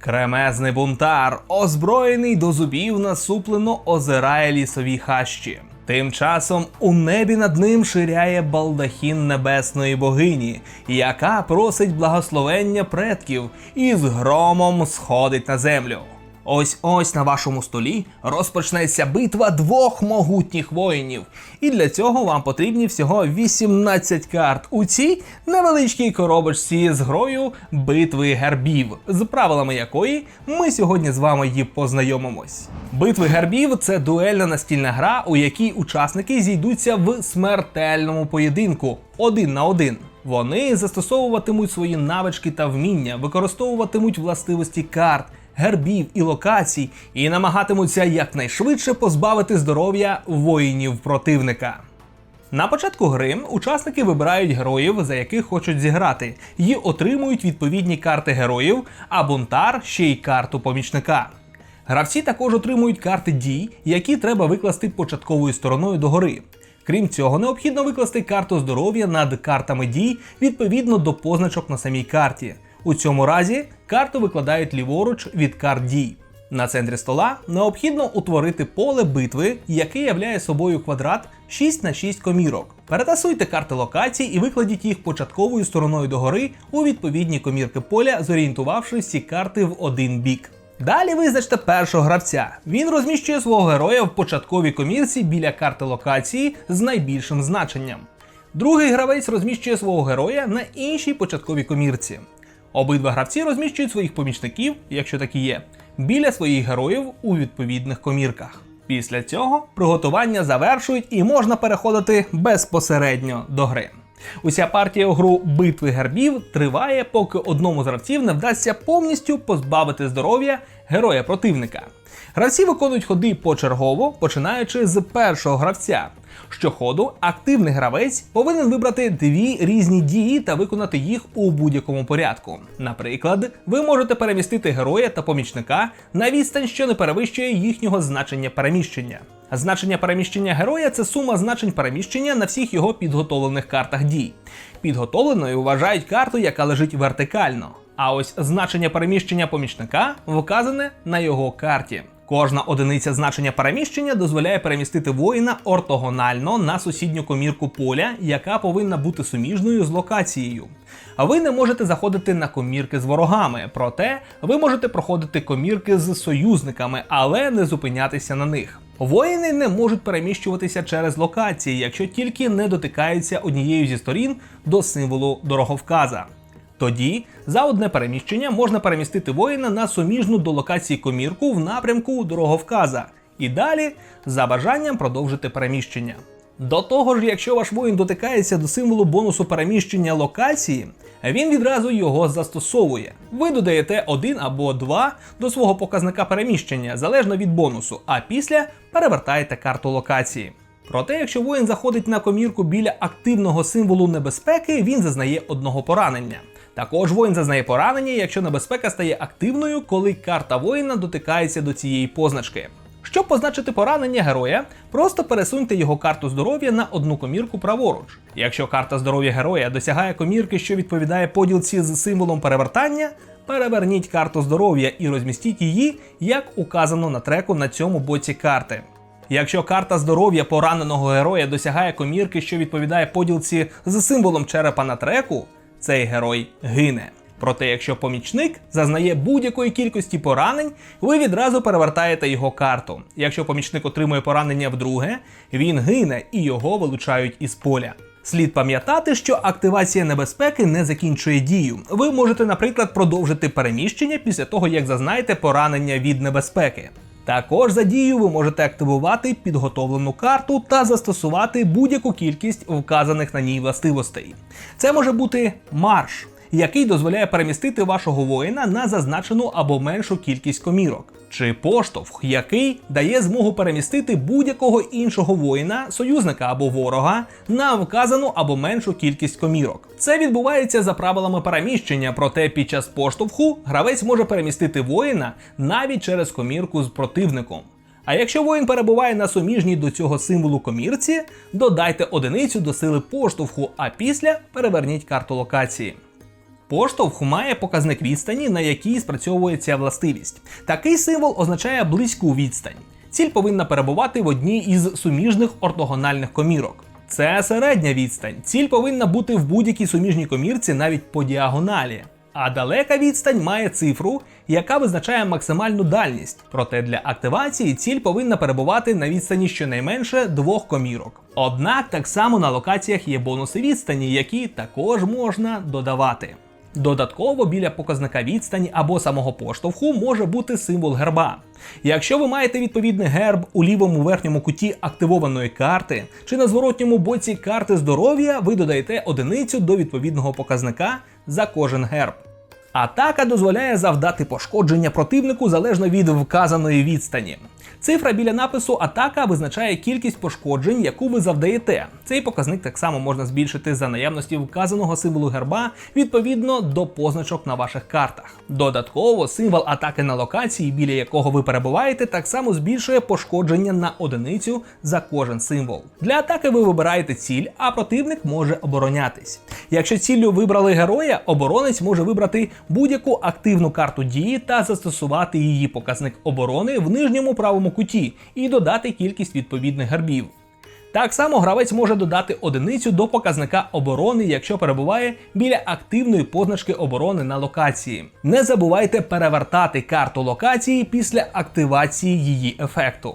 Кремезний бунтар, озброєний до зубів, насуплено озирає лісові хащі. Тим часом у небі над ним ширяє балдахін небесної богині, яка просить благословення предків і з громом сходить на землю. Ось ось на вашому столі розпочнеться битва двох могутніх воїнів. І для цього вам потрібні всього 18 карт у цій невеличкій коробочці з грою битви гербів, з правилами якої ми сьогодні з вами її познайомимось. Битви гербів це дуельна настільна гра, у якій учасники зійдуться в смертельному поєдинку один на один. Вони застосовуватимуть свої навички та вміння, використовуватимуть властивості карт гербів і локацій і намагатимуться якнайшвидше позбавити здоров'я воїнів противника. На початку гри учасники вибирають героїв, за яких хочуть зіграти, і отримують відповідні карти героїв, а бунтар ще й карту помічника. Гравці також отримують карти дій, які треба викласти початковою стороною догори. Крім цього, необхідно викласти карту здоров'я над картами дій відповідно до позначок на самій карті. У цьому разі карту викладають ліворуч від карт дій. На центрі стола необхідно утворити поле битви, яке являє собою квадрат 6 на 6 комірок. Перетасуйте карти локацій і викладіть їх початковою стороною догори у відповідні комірки поля, зорієнтувавши ці карти в один бік. Далі визначте першого гравця. Він розміщує свого героя в початковій комірці біля карти локації з найбільшим значенням. Другий гравець розміщує свого героя на іншій початковій комірці. Обидва гравці розміщують своїх помічників, якщо такі є, біля своїх героїв у відповідних комірках. Після цього приготування завершують і можна переходити безпосередньо до гри. Уся партія у гру битви гербів триває, поки одному з гравців не вдасться повністю позбавити здоров'я героя противника. Гравці виконують ходи почергово, починаючи з першого гравця. Щоходу активний гравець повинен вибрати дві різні дії та виконати їх у будь-якому порядку. Наприклад, ви можете перемістити героя та помічника на відстань, що не перевищує їхнього значення переміщення. Значення переміщення героя це сума значень переміщення на всіх його підготовлених картах дій. Підготовленою вважають карту, яка лежить вертикально. А ось значення переміщення помічника вказане на його карті. Кожна одиниця значення переміщення дозволяє перемістити воїна ортогонально на сусідню комірку поля, яка повинна бути суміжною з локацією. Ви не можете заходити на комірки з ворогами, проте ви можете проходити комірки з союзниками, але не зупинятися на них. Воїни не можуть переміщуватися через локації, якщо тільки не дотикаються однією зі сторін до символу дороговказа. Тоді за одне переміщення можна перемістити воїна на суміжну до локації комірку в напрямку дороговказа, і далі за бажанням продовжити переміщення. До того ж, якщо ваш воїн дотикається до символу бонусу переміщення локації, він відразу його застосовує. Ви додаєте один або два до свого показника переміщення залежно від бонусу, а після перевертаєте карту локації. Проте, якщо воїн заходить на комірку біля активного символу небезпеки, він зазнає одного поранення. Також воїн зазнає поранення, якщо небезпека стає активною, коли карта воїна дотикається до цієї позначки. Щоб позначити поранення героя, просто пересуньте його карту здоров'я на одну комірку праворуч. Якщо карта здоров'я героя досягає комірки, що відповідає поділці з символом перевертання, переверніть карту здоров'я і розмістіть її, як указано на треку на цьому боці карти. Якщо карта здоров'я пораненого героя досягає комірки, що відповідає поділці з символом черепа на треку, цей герой гине. Проте, якщо помічник зазнає будь-якої кількості поранень, ви відразу перевертаєте його карту. Якщо помічник отримує поранення вдруге, він гине і його вилучають із поля. Слід пам'ятати, що активація небезпеки не закінчує дію. Ви можете, наприклад, продовжити переміщення після того, як зазнаєте поранення від небезпеки. Також за дією ви можете активувати підготовлену карту та застосувати будь-яку кількість вказаних на ній властивостей. Це може бути марш, який дозволяє перемістити вашого воїна на зазначену або меншу кількість комірок, чи поштовх, який дає змогу перемістити будь-якого іншого воїна, союзника або ворога на вказану або меншу кількість комірок. Це відбувається за правилами переміщення, проте під час поштовху гравець може перемістити воїна навіть через комірку з противником. А якщо воїн перебуває на суміжній до цього символу комірці, додайте одиницю до сили поштовху, а після переверніть карту локації. Поштовх має показник відстані, на якій спрацьовує ця властивість. Такий символ означає близьку відстань. Ціль повинна перебувати в одній із суміжних ортогональних комірок. Це середня відстань. Ціль повинна бути в будь-якій суміжній комірці навіть по діагоналі. А далека відстань має цифру, яка визначає максимальну дальність. Проте для активації ціль повинна перебувати на відстані щонайменше двох комірок. Однак так само на локаціях є бонуси відстані, які також можна додавати. Додатково біля показника відстані або самого поштовху може бути символ герба. Якщо ви маєте відповідний герб у лівому верхньому куті активованої карти чи на зворотньому боці карти здоров'я, ви додаєте одиницю до відповідного показника за кожен герб. Атака дозволяє завдати пошкодження противнику залежно від вказаної відстані. Цифра біля напису атака визначає кількість пошкоджень, яку ви завдаєте. Цей показник так само можна збільшити за наявності вказаного символу герба відповідно до позначок на ваших картах. Додатково символ атаки на локації, біля якого ви перебуваєте, так само збільшує пошкодження на одиницю за кожен символ. Для атаки ви вибираєте ціль, а противник може оборонятись. Якщо ціллю вибрали героя, оборонець може вибрати будь-яку активну карту дії та застосувати її показник оборони в нижньому правому куті і додати кількість відповідних гербів. Так само гравець може додати одиницю до показника оборони, якщо перебуває біля активної позначки оборони на локації. Не забувайте перевертати карту локації після активації її ефекту.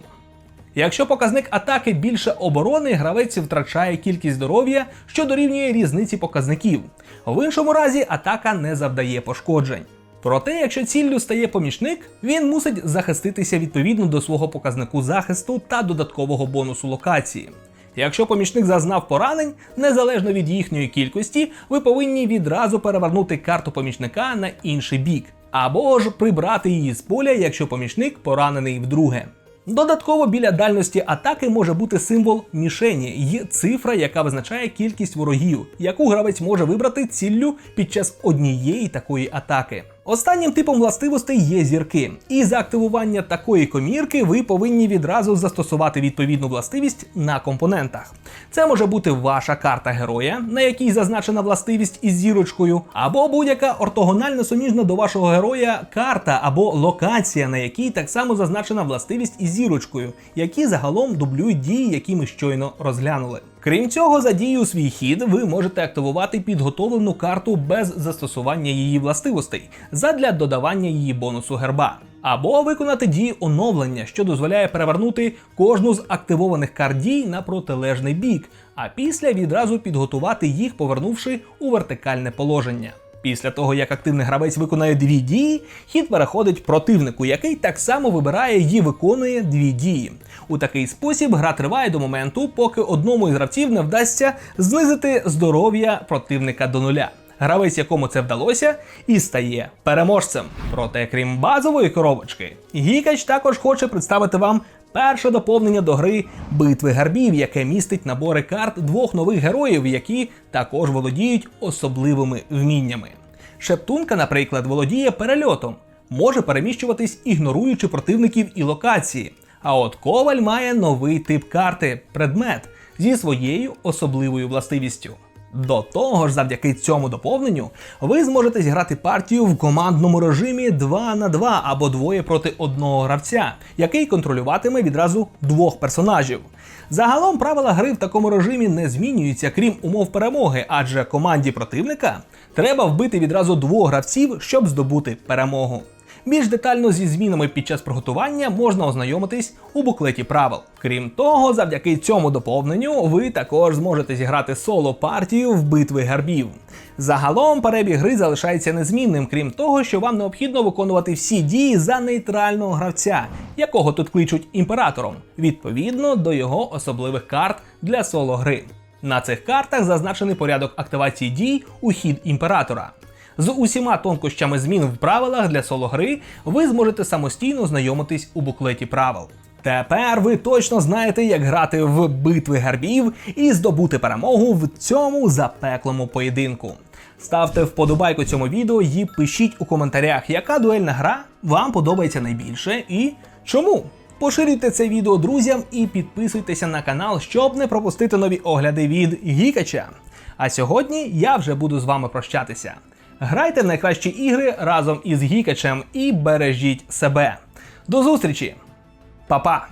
Якщо показник атаки більше оборони, гравець втрачає кількість здоров'я, що дорівнює різниці показників. В іншому разі атака не завдає пошкоджень. Проте, якщо ціллю стає помічник, він мусить захиститися відповідно до свого показнику захисту та додаткового бонусу локації. Якщо помічник зазнав поранень, незалежно від їхньої кількості, ви повинні відразу перевернути карту помічника на інший бік, або ж прибрати її з поля, якщо помічник поранений вдруге. Додатково біля дальності атаки може бути символ мішені й цифра, яка визначає кількість ворогів, яку гравець може вибрати ціллю під час однієї такої атаки. Останнім типом властивостей є зірки, і за активування такої комірки ви повинні відразу застосувати відповідну властивість на компонентах. Це може бути ваша карта героя, на якій зазначена властивість із зірочкою, або будь-яка ортогонально суміжна до вашого героя карта або локація, на якій так само зазначена властивість із зірочкою, які загалом дублюють дії, які ми щойно розглянули. Крім цього, за дію свій хід ви можете активувати підготовлену карту без застосування її властивостей задля додавання її бонусу герба. Або виконати дії оновлення, що дозволяє перевернути кожну з активованих карт дій на протилежний бік, а після відразу підготувати їх, повернувши у вертикальне положення. Після того, як активний гравець виконає дві дії, хід переходить противнику, який так само вибирає і виконує дві дії. У такий спосіб гра триває до моменту, поки одному із гравців не вдасться знизити здоров'я противника до нуля. Гравець, якому це вдалося, і стає переможцем. Проте, крім базової коробочки, Гікач також хоче представити вам перше доповнення до гри битви гарбів, яке містить набори карт двох нових героїв, які також володіють особливими вміннями. Шептунка, наприклад, володіє перельотом, може переміщуватись, ігноруючи противників і локації. А от коваль має новий тип карти предмет зі своєю особливою властивістю. До того ж, завдяки цьому доповненню, ви зможете зіграти партію в командному режимі 2 на 2 або двоє проти одного гравця, який контролюватиме відразу двох персонажів. Загалом правила гри в такому режимі не змінюються, крім умов перемоги, адже команді противника треба вбити відразу двох гравців, щоб здобути перемогу. Більш детально зі змінами під час приготування можна ознайомитись у буклеті правил. Крім того, завдяки цьому доповненню ви також зможете зіграти соло партію в битви гербів. Загалом перебіг гри залишається незмінним, крім того, що вам необхідно виконувати всі дії за нейтрального гравця, якого тут кличуть імператором, відповідно до його особливих карт для соло гри. На цих картах зазначений порядок активації дій у хід імператора. З усіма тонкощами змін в правилах для соло-гри ви зможете самостійно знайомитись у буклеті правил. Тепер ви точно знаєте, як грати в битви гербів і здобути перемогу в цьому запеклому поєдинку. Ставте вподобайку цьому відео і пишіть у коментарях, яка дуельна гра вам подобається найбільше і чому. Поширюйте це відео друзям і підписуйтеся на канал, щоб не пропустити нові огляди від Гікача. А сьогодні я вже буду з вами прощатися. Грайте в найкращі ігри разом із Гікачем і бережіть себе. До зустрічі! Па-па!